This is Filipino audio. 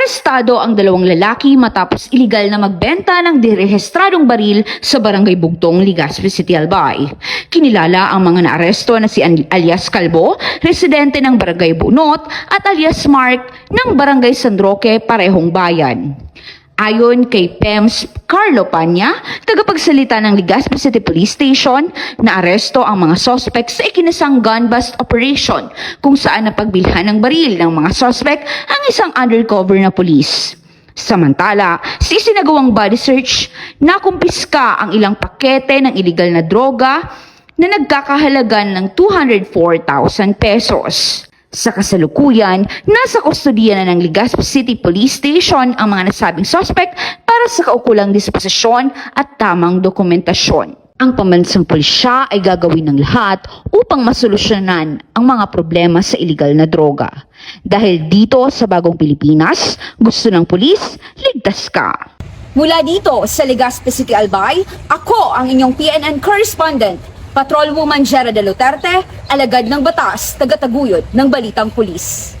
Arestado ang dalawang lalaki matapos iligal na magbenta ng direhestradong baril sa Barangay Bugtong, Legazpi City, Albay. Kinilala ang mga naaresto na si alias Calvo, residente ng Barangay Bunot, at alias Mark ng Barangay San Roque, parehong bayan. Ayon kay PEMS Carlo Panya, tagapagsalita ng Legazpi City Police Station, naaresto ang mga sospek sa ikinasang gun bust operation kung saan napagbilhan ng baril ng mga sospek ang isang undercover na police. Samantala, sa isinagawang body search, nakumpiska ang ilang pakete ng iligal na droga na nagkakahalagan ng 204,000 pesos. Sa kasalukuyan, nasa kustodiya na ng Legazpi City Police Station ang mga nasabing suspect para sa kaukulang disposisyon at tamang dokumentasyon. Ang pambansang pulisya ay gagawin ng lahat upang masolusyonan ang mga problema sa iligal na droga. Dahil dito sa bagong Pilipinas, gusto ng pulis, ligtas ka. Mula dito sa Legazpi City Albay, ako ang inyong PNN correspondent, Patrolwoman Jera de Luterte, alagad ng batas, tagataguyod ng Balitang Pulis.